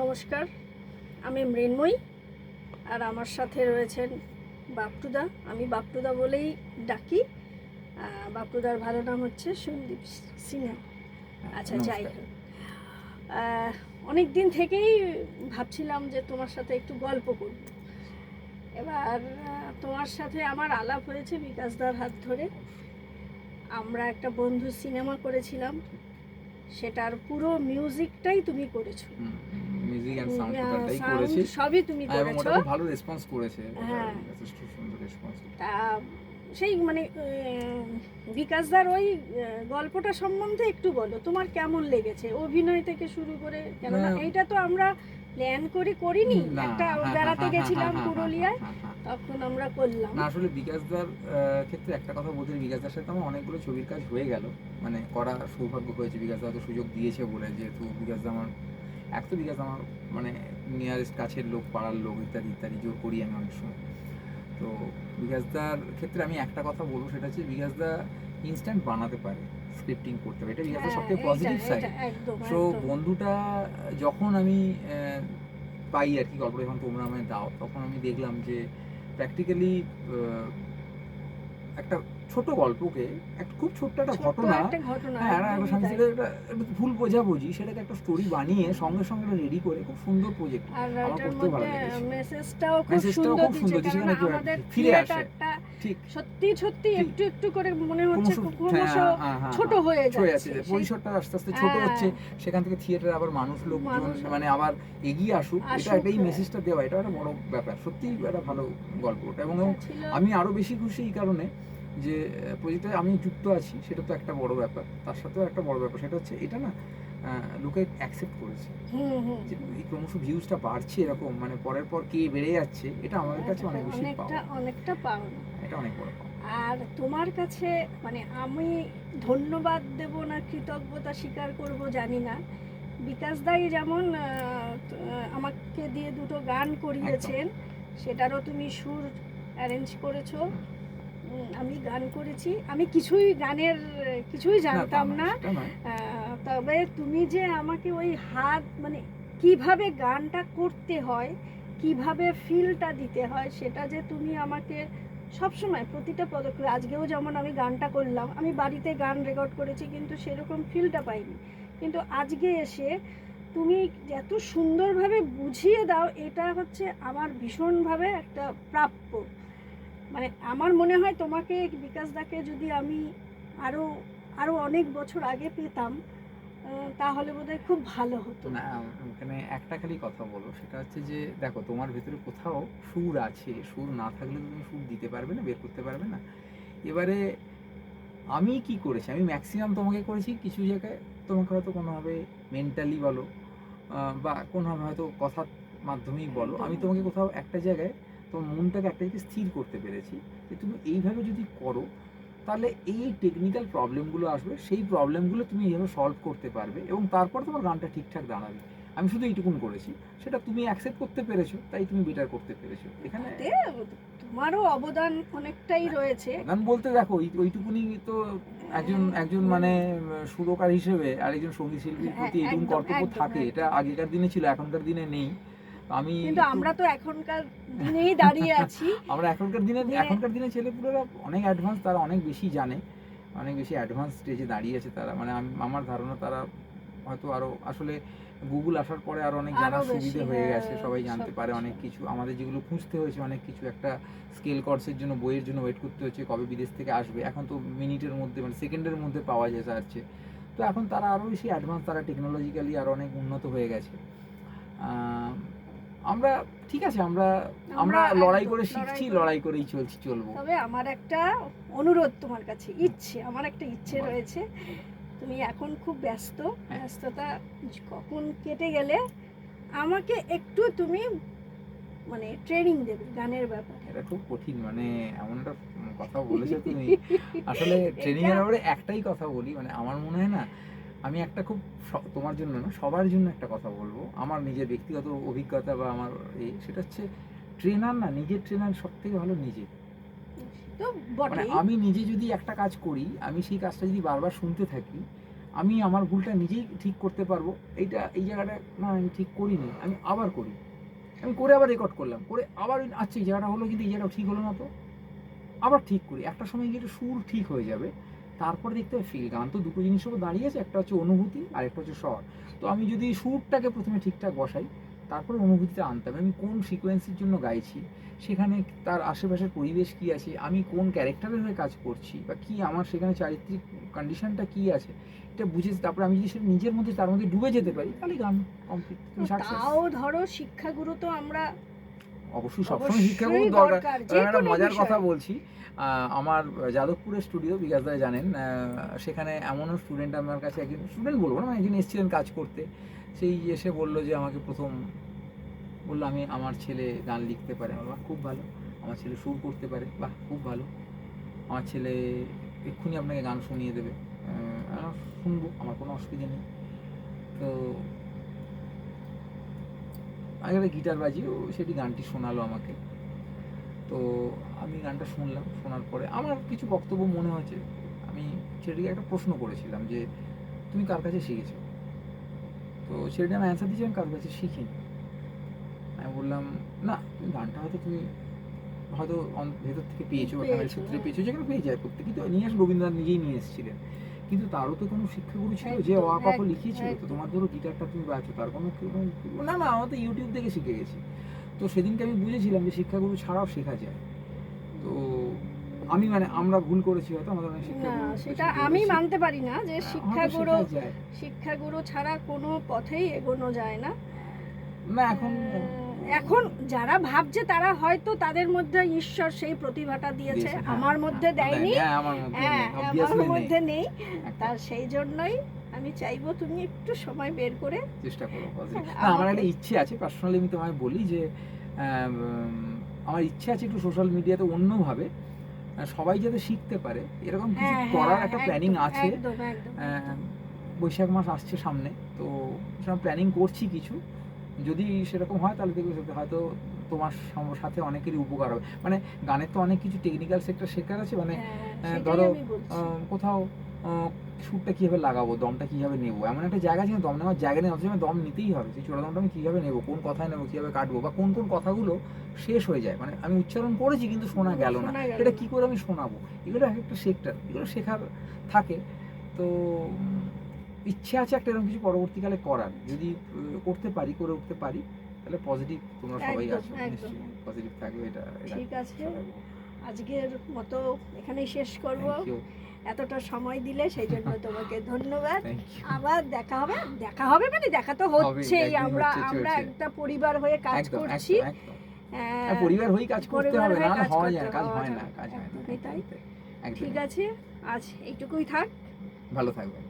নমস্কার আমি মৃন্ময়ী আর আমার সাথে রয়েছেন বাপটুদা। আমি বাপটুদা বলেই ডাকি। বাপটুদার ভালো নাম হচ্ছে সন্দীপ সিনহা। আচ্ছা যাই হোক। অনেক দিন থেকেই ভাবছিলাম যে তোমার সাথে একটু গল্প করব। এবার তোমার সাথে আমার আলাপ হয়েছে বিকাশদার হাত ধরে। আমরা একটা বন্ধু সিনেমা করেছিলাম। সেটার পুরো মিউজিকটাই তুমি করেছ। মিউজিক অ্যান্ড সাউন্ড টোটালটাই করেছি। সবই তুমি হ্যাঁ, এবং ওটা খুব ভালো রেসপন্স করেছে। হ্যাঁ। যথেষ্ট সুন্দর রেসপন্স সেই মানে বিকাশদার ওই গল্পটা সম্বন্ধে একটু বলো। তোমার কেমন লেগেছে? অভিনয় থেকে শুরু করে কেননা এইটা তো আমরা প্ল্যান করে করিনি। একটা বেড়াতে গেছিলাম হ্যাঁ, পুরুলিয়ায়। তখন আমরা করলাম। না আসলে বিকাশদার ক্ষেত্রে একটা কথা বলতে বিকাশদার সাথে আমার অনেকগুলো ছবির কাজ হয়ে গেল। মানে করা সৌভাগ্য হয়েছে। বিকাশদা হয়তো সুযোগ দিয়েছে বলে যেহেতু বিকাশদা আমার এক তো বিকাশ আমার মানে নিয়ারেস্ট কাছের লোক পাড়ার লোক ইত্যাদি ইত্যাদি জোর করি আমি অনেক সময়। তো বিকাশদার ক্ষেত্রে আমি একটা কথা বলব সেটা হচ্ছে বিকাশদা ইনস্ট্যান্ট বানাতে পারে স্ক্রিপ্টিং করতে পারে। এটা বিকাশদার সবথেকে এইটা- পজিটিভ সাইড সো বন্ধুটা যখন আমি পাই আর কি গল্পটা যখন তোমরা আমায় দাও তখন আমি দেখলাম যে প্র্যাকটিক্যালি একটা ছোট গল্পকে একটা খুব ছোট্ট একটা ঘটনা হ্যাঁ ভুল বোঝাবুঝি সেটাকে একটা স্টোরি বানিয়ে সঙ্গে সঙ্গে রেডি করে খুব সুন্দর প্রজেক্ট আমার এটার ভালো লেগেছে। মেসেজটাও খুব সুন্দর একটু আমাদের ফিরে আসে। ঠিক সত্যি সত্যি একটু একটু করে মনে হচ্ছে ক্রমশ- হ্যাঁ, হ্যাঁ, হ্যাঁ, ছোট হ্যাঁ, যাচ্ছে পরিসরটা আস্তে আস্তে ছোট। হচ্ছে সেখান থেকে থিয়েটার আবার মানুষ লোকজন মানে আবার এগিয়ে আসুক এটা একটা এই। মেসেজটা দেওয়া এটা একটা বড় ব্যাপার সত্যি একটা ভালো গল্প ওটা এবং আমি আরও বেশি খুশি এই কারণে যে প্রজেক্টে আমি যুক্ত আছি সেটা তো একটা বড় ব্যাপার। তার সাথেও একটা বড় ব্যাপার সেটা হচ্ছে এটা না লোকে অ্যাকসেপ্ট করেছে। যে এই ক্রমশ ভিউজটা বাড়ছে এরকম মানে পরের পর কে বেড়ে যাচ্ছে এটা আমাদের কাছে অনেক বেশি পাওয়া অনেকটা পাওনা এটা অনেক বড় আর তোমার কাছে মানে আমি ধন্যবাদ দেব না কৃতজ্ঞতা স্বীকার করব জানি না। বিকাশ দাই যেমন আমাকে দিয়ে দুটো গান করিয়েছেন সেটারও তুমি সুর অ্যারেঞ্জ করেছ। আমি গান করেছি। আমি কিছুই গানের কিছুই জানতাম না। তবে তুমি যে আমাকে ওই হাত মানে কীভাবে গানটা করতে হয় কীভাবে ফিলটা দিতে হয় সেটা যে তুমি আমাকে সবসময় প্রতিটা পদক্ষেপে আজকেও যেমন আমি গানটা করলাম আমি বাড়িতে গান রেকর্ড করেছি কিন্তু সেরকম ফিলটা পাইনি। কিন্তু আজকে এসে তুমি এত সুন্দরভাবে বুঝিয়ে দাও এটা হচ্ছে আমার ভীষণভাবে একটা প্রাপ্য। মানে আমার মনে হয় তোমাকে বিকাশ দাকে যদি আমি আরও আরও অনেক বছর আগে পেতাম তাহলে বোধহয় খুব ভালো হতো। না এখানে একটা খালি কথা বলো সেটা হচ্ছে যে দেখো তোমার ভেতরে কোথাও সুর আছে সুর না থাকলে তুমি সুর দিতে পারবে না বের করতে পারবে না। এবারে আমি কি করেছি? আমি ম্যাক্সিমাম তোমাকে করেছি কিছু জায়গায় তোমাকে হয়তো কোনোভাবে মেন্টালি বলো বা কোনোভাবে হয়তো কথার মাধ্যমেই বলো। আমি তোমাকে কোথাও একটা জায়গায় তোমার মনটাকে একটা জায়গায় স্থির করতে পেরেছি যে তুমি এইভাবে যদি করো তাহলে এই টেকনিক্যাল প্রবলেমগুলো আসবে সেই প্রবলেমগুলো তুমি এইভাবে সলভ করতে পারবে এবং তারপর তোমার গানটা ঠিকঠাক দাঁড়াবে। আমি শুধু এইটুকুন করেছি। সেটা তুমি অ্যাকসেপ্ট করতে পেরেছ তাই তুমি বেটার করতে পেরেছ। এখানে তোমারও অবদান অনেকটাই রয়েছে। গান বলতে দেখো ওই- ওইটুকুনি তো একজন একজন মানে উম, সুরকার হিসেবে আর একজন সংগীত শিল্পীর প্রতি হ্যাঁ, এইটুকু কর্তব্য থাকে এটা আগেকার দিনে ছিল এখনকার দিনে নেই। আমি কিন্তু আমরা তো এখনকার দিনেই দাঁড়িয়ে আছি। আমরা এখনকার দিনে যে- এখনকার দিনে ছেলেপুলেরা অনেক অ্যাডভান্স তারা অনেক বেশি জানে। অনেক বেশি অ্যাডভান্স স্টেজে দাঁড়িয়ে আছে তারা। মানে আমার ধারণা তারা হয়তো আরও আসলে গুগল আসার পরে আরও অনেক জানার সুবিধে হয়ে হ্যাঁ, গেছে সবাই জানতে পারে অনেক কিছু। আমাদের যেগুলো খুঁজতে হয়েছে অনেক কিছু একটা স্কেল কোর্সের জন্য বইয়ের জন্য ওয়েট করতে হচ্ছে কবে বিদেশ থেকে আসবে। এখন তো মিনিটের মধ্যে মানে সেকেন্ডের মধ্যে পাওয়া যায় যাচ্ছে তো এখন তারা আরও বেশি অ্যাডভান্স তারা টেকনোলজিক্যালি আরও অনেক উন্নত হয়ে গেছে। আমরা ঠিক আছে আমরা আমরা লড়াই করে শিখছি লড়াই করেই চলছি চলবো। তবে আমার একটা অনুরোধ তোমার কাছে ইচ্ছে আমার একটা ইচ্ছে রয়েছে। তুমি এখন খুব ব্যস্ত হ্যাঁ। ব্যস্ততা কখন কেটে গেলে আমাকে একটু তুমি মানে ট্রেনিং দেবে গানের ব্যাপারে। এটা খুব কঠিন মানে এমন একটা কথা বলেছ তুমি। আসলে ট্রেনিং এর ব্যাপারে একটাই কথা বলি মানে আমার মনে হয় না আমি একটা খুব তোমার জন্য না সবার জন্য একটা কথা বলব। আমার নিজের ব্যক্তিগত অভিজ্ঞতা বা আমার এই সেটা হচ্ছে ট্রেনার না নিজের ট্রেনার সব থেকে ভালো নিজে। মানে আমি নিজে যদি একটা কাজ করি আমি সেই কাজটা যদি বারবার শুনতে থাকি আমি আমার ভুলটা নিজেই ঠিক করতে পারব। এইটা এই জায়গাটা না আমি ঠিক করিনি আমি আবার করি। আমি করে আবার রেকর্ড করলাম করে আবার আচ্ছা এই জায়গাটা হলো কিন্তু এই জায়গাটা ঠিক হলো না তো। আবার ঠিক করি। একটা সময় গিয়ে সুর ঠিক হয়ে যাবে। তারপরে দেখতে হবে ফিল গান তো দুটো জিনিস উপর দাঁড়িয়ে আছে একটা হচ্ছে অনুভূতি আর একটা হচ্ছে স্বর তো আমি যদি সুরটাকে প্রথমে ঠিকঠাক বসাই তারপরে অনুভূতিটা আনতে হবে। আমি কোন সিকোয়েন্সের জন্য গাইছি সেখানে তার আশেপাশের পরিবেশ কি আছে আমি কোন ক্যারেক্টারের হয়ে কাজ করছি বা কি আমার সেখানে চারিত্রিক কন্ডিশনটা কি আছে এটা বুঝে তারপরে আমি যদি সেটা নিজের মধ্যে তার মধ্যে ডুবে যেতে পারি তাহলে গান কমপ্লিট তাও ধরো শিক্ষাগুরু তো আমরা অবশ্যই সবসময় শিক্ষাগুরু দরকার। একটা মজার কথা বলছি আমার যাদবপুরের স্টুডিও বিকাশ দায় জানেন সেখানে এমনও স্টুডেন্ট আমার কাছে একজন স্টুডেন্ট বলব না মানে একজন এসেছিলেন কাজ করতে। সেই এসে বলল যে আমাকে প্রথম বলল আমি আমার ছেলে গান লিখতে পারে। আমার বাহ খুব ভালো। আমার ছেলে সুর করতে পারে। বাহ খুব ভালো। আমার ছেলে এক্ষুনি আপনাকে গান শুনিয়ে দেবে। শুনব আমার কোনো অসুবিধা নেই। তো আমি একটা গিটার বাজি ও সেটি গানটি শোনালো আমাকে। তো আমি গানটা শুনলাম শোনার পরে আমার কিছু বক্তব্য মনে হয়েছে। আমি সেটিকে একটা প্রশ্ন করেছিলাম যে তুমি কার কাছে শিখেছো? তো সেটি আমি অ্যান্সার দিয়েছি আমি কার কাছে শিখিনি। আমি বললাম না তুমি গানটা হয়তো তুমি হয়তো ভেতর থেকে পেয়েছ বা সূত্রে। পেয়েছ যেখানে পেয়ে যায় প্রত্যেকেই তো নিয়ে আসে রবীন্দ্রনাথ নিজেই নিয়ে এসেছিলেন। কিন্তু তারও তো কোনো শিক্ষাগুরু ছিল যে একদম, অ কাপ একদম, লিখিয়েছিল তো। তোমার ধরো গিটারটা তুমি বাজছো তার কোনো না না আমার তো ইউটিউব থেকে শিখে গেছি তো সেদিনকে আমি বুঝেছিলাম যে শিক্ষাগুরু ছাড়াও শেখা যায় তো আমি মানে আমরা ভুল করেছি হয়তো আমাদের অনেক না সেটা আমি মানতে পারি না যে হয়তো শিক্ষাগুরু। শিক্ষাগুরু ছাড়া কোনো পথেই এগোনো যায় না না এখন এখন যারা ভাবছে তারা হয়তো তাদের মধ্যে ঈশ্বর সেই প্রতিভাটা দিয়েছে হ্যাঁ, আমার মধ্যে হ্যাঁ, দেয়নি। হ্যাঁ আমার মধ্যে নেই। তার সেই জন্যই আমি চাইব তুমি একটু সময় বের করে চেষ্টা করো আমার একটা ইচ্ছে আছে পার্সোনালি আমি তোমায় বলি যে আমার ইচ্ছে আছে একটু সোশ্যাল মিডিয়াতে অন্যভাবে সবাই যাতে শিখতে পারে এরকম কিছু করার একটা প্ল্যানিং আছে। বৈশাখ মাস আসছে সামনে তো সেরকম প্ল্যানিং করছি কিছু। যদি সেরকম হয় তাহলে দেখবে হয়তো তোমার সাথে অনেকেরই উপকার হবে। মানে গানের তো অনেক কিছু টেকনিক্যাল সেক্টর শেখার আছে মানে হ্যাঁ, ধরো, কোথাও সুরটা কীভাবে লাগাবো দমটা কীভাবে নেব? এমন একটা জায়গা আছে দম নেওয়ার জায়গা নেই অথচ দম নিতেই হবে। সেই চূড়া দমটা আমি কীভাবে নেব কোন কথায় নেব কীভাবে কাটবো বা কোন কোন কথাগুলো শেষ হয়ে যায়। মানে আমি উচ্চারণ করেছি কিন্তু শোনা গেল না। এটা কী করে আমি শোনাবো? এগুলো এক একটা সেক্টর এগুলো শেখার থাকে। তো ইচ্ছে আছে একটা এরকম কিছু পরবর্তীকালে করার। যদি করতে পারি করে উঠতে পারি তাহলে পজিটিভ তোমরা সবাই আছো নিশ্চয়ই পজিটিভ থাকবে এটা ঠিক আছে। আজকের মতো এখানেই শেষ করব। এতটা সময় দিলে সেই জন্য তোমাকে ধন্যবাদ। আবার দেখা হবে দেখা হবে মানে দেখা তো হচ্ছেই। আমরা আমরা একটা পরিবার হয়ে কাজ করছি। আর পরিবার হয়েই কাজ করতে হবে হয়ে না হয় না কাজ হয় না কাজ হয় না। ঠিক আছে আজ এইটুকুই থাক। ভালো থাকবেন।